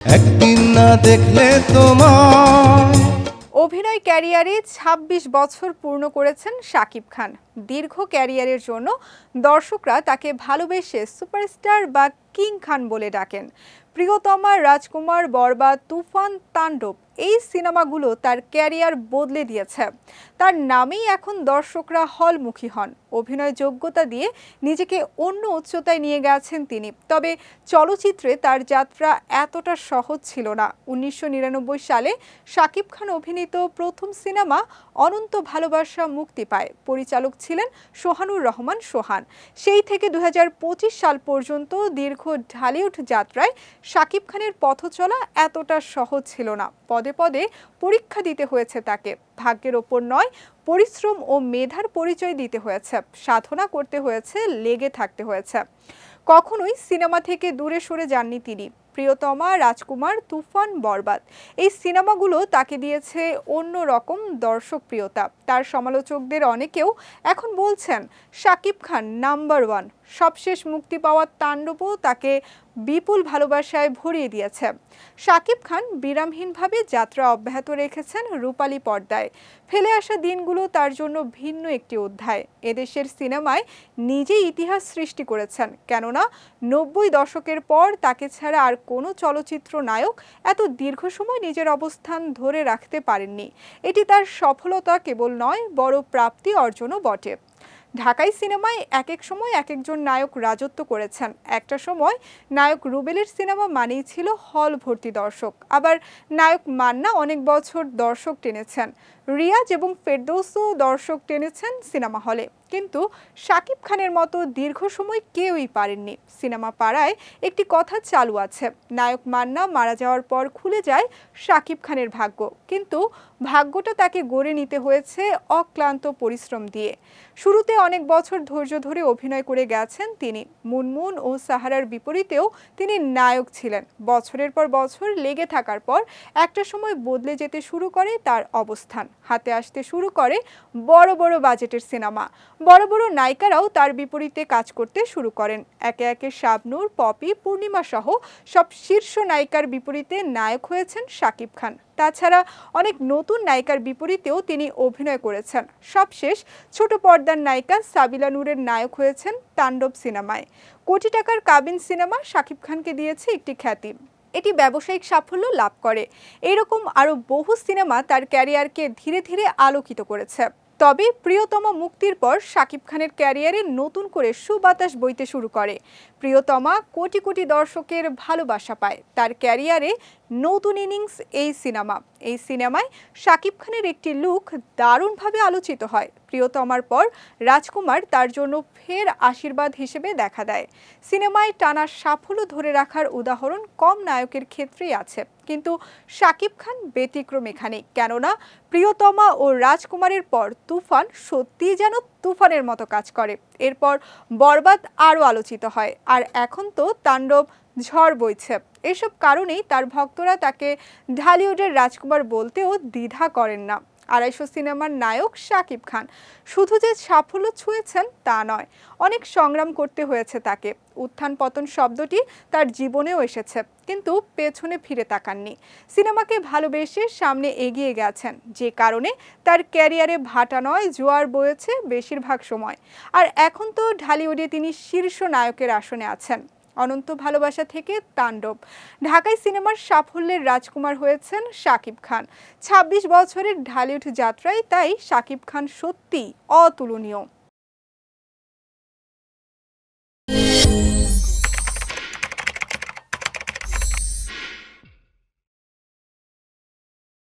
একদিন না দেখলে তোমার অভিনয় ক্যারিয়ারে ২৬ বছর পূর্ণ করেছেন শাকিব খান। দীর্ঘ ক্যারিয়ারের জন্য দর্শকরা তাকে ভালোবেসে সুপারস্টার বা কিং খান বলে ডাকেন। প্রিয়তমা রাজকুমার বরবাদ তুফান তাণ্ডব, এই সিনেমাগুলো তার ক্যারিয়ার বদলে দিয়েছে। তার নামেই এখন দর্শকরা হলমুখী হন। অভিনয় যোগ্যতা দিয়ে নিজেকে অন্য উচ্চতায় নিয়ে গেছেন তিনি। তবে চলচ্চিত্রে তার যাত্রা এতটা সহজ ছিল না। উনিশশো নিরানব্বই সালে শাকিব খান অভিনীত প্রথম সিনেমা অনন্ত ভালোবাসা মুক্তি পায়। পরিচালক ছিলেন সোহানুর রহমান সোহান। সেই থেকে দু হাজার পঁচিশ সাল পর্যন্ত দীর্ঘ ঢালিউড যাত্রায় শাকিব খানের পথ চলা এতটা সহজ ছিল না। পদে পদে পরীক্ষা দিতে হয়েছে তাকে। ভাগ্যের ওপর নয়, পরিশ্রম ও মেধার পরিচয় দিতে হয়েছে। সাধনা করতে হয়েছে, লেগে থাকতে হয়েছে। কখনোই সিনেমা থেকে দূরে সরে যাননি তিনি। প্রিয়তমা, রাজকুমার, তুফান, বরবাদ। এই সিনেমাগুলো তাকে দিয়েছে অন্য রকম দর্শকপ্রিয়তা। তার সমালোচকদের অনেকেও এখন বলছেন, শাকিব খান নাম্বার ওয়ান। সবশেষ মুক্তি পাওয়া তাণ্ডবও তাকে বিপুল ভালোবাসায় ভরিয়ে দিয়েছে। শাকিব খান বিরামহীনভাবে যাত্রা অব্যাহত রেখেছেন রূপালী পর্দায়। ফেলে আসা দিনগুলো তার জন্য ভিন্ন একটি অধ্যায়। এদেশের সিনেমায় নিজেই ইতিহাস সৃষ্টি করেছেন। কেননা, নব্বই দশকের পর তাকে ছাড়া আর কোনো চলচ্চিত্র নায়ক এত দীর্ঘ সময় নিজের অবস্থান ধরে রাখতে পারেননি। এটি তার সফলতা কেবল নয়, বড় প্রাপ্তি অর্জনও বটে। ঢাকাই সিনেমায় এক এক সময় এক একজন নায়ক রাজত্ব করেছেন। একটা সময় নায়ক রুবেলের সিনেমা মানেই ছিল হল ভর্তি দর্শক। আবার নায়ক মান্না অনেক বছর দর্শক টেনেছেন। রিয়াজ এবং ফেরদৌসও দর্শক টেনেছেন সিনেমা হলে। কিন্তু শাকিব খানের মতো দীর্ঘ সময় কেউই পারেননি। সিনেমা পাড়ায় একটি কথা চালু আছে। নায়ক মান্না মারা যাওয়ার পর খুলে যায় শাকিব খানের ভাগ্য। কিন্তু ভাগ্যটা তাকে গড়ে নিতে হয়েছে অক্লান্ত পরিশ্রম দিয়ে। শুরুতে অনেক বছর ধৈর্য ধরে অভিনয় করে গেছেন তিনি। মুনমুন ও সাহারার বিপরীতেও তিনি নায়ক ছিলেন। বছরের পর বছর লেগে থাকার পর একটা সময় বদলে যেতে শুরু করে তার অবস্থান। হাতে আসতে শুরু করে বড় বড় বাজেটের সিনেমা। বড় বড় নায়িকারাও তার বিপরীতে কাজ করতে শুরু করেন। একে একে শাবনূর, পপি, পূর্ণিমা সহ সব শীর্ষ নায়িকার বিপরীতে নায়ক হয়েছেন শাকিব খান। তাছাড়া অনেক নতুন নায়িকার বিপরীতেও তিনি অভিনয় করেছেন। সবশেষ ছোট পর্দার নায়িকা সাবিলা নূরের নায়ক হয়েছেন তাণ্ডব সিনেমায়। কোটি টাকার কাবিন সিনেমা শাকিব খানকে দিয়েছে একটি খ্যাতি। এটি ব্যবসায়িক সাফল্য লাভ করে। এরকম আরও বহু সিনেমা তার ক্যারিয়ারকে ধীরে ধীরে আলোকিত করেছে। তবে প্রিয়তম মুক্তির পর শাকিব খানের ক্যারিয়ারে নতুন করে সুবাতাস বইতে শুরু করে। প্রিয়তমা কোটি কোটি দর্শকের ভালোবাসা পায়। তার ক্যারিয়ারে নতুন ইনিংস এই সিনেমা। এই সিনেমায় শাকিব খানের একটি লুক দারুণভাবে আলোচিত হয়। প্রিয়তমার পর রাজকুমার তার জন্য ফের আশীর্বাদ হিসেবে দেখা দেয়। সিনেমায় টানা সাফল্য ধরে রাখার উদাহরণ কম নায়কের ক্ষেত্রেই আছে। কিন্তু শাকিব খান ব্যতিক্রম এখানে। কেননা প্রিয়তমা ও রাজকুমারের পর তুফান সত্যিই যেন তুফানের মতো কাজ করে। এরপর বরবাদ আরও আলোচিত হয়। আর এখন তো তাণ্ডব ঝড় বইছে। এসব কারণেই তার ভক্তরা তাকে ঢালিউডের রাজকুমার বলতেও দ্বিধা করেন না। আড়াইশো সিনেমার নায়ক শাকিব খান। শুধু যে সাফল্য ছুঁয়েছেন তা নয়, অনেক সংগ্রাম করতে হয়েছে তাকে। উত্থান পতন শব্দটি তার জীবনেও এসেছে, কিন্তু পেছনে ফিরে তাকাননি। সিনেমাকে ভালোবেসে সামনে এগিয়ে গেছেন, যে কারণে তার ক্যারিয়ারে ভাটা নয়, জোয়ার বয়েছে বেশিরভাগ সময়। আর এখন তো ঢালিউডে তিনি শীর্ষ নায়কের আসনে আছেন। অনন্ত ভালোবাসা থেকে তাণ্ডব। ঢাকায় সিনেমার সাফল্যের রাজকুমার হয়েছেন শাকিব খান। ২৬ বছরের ঢালিউড যাত্রায় তাই শাকিব খান সত্যি অতুলনীয়।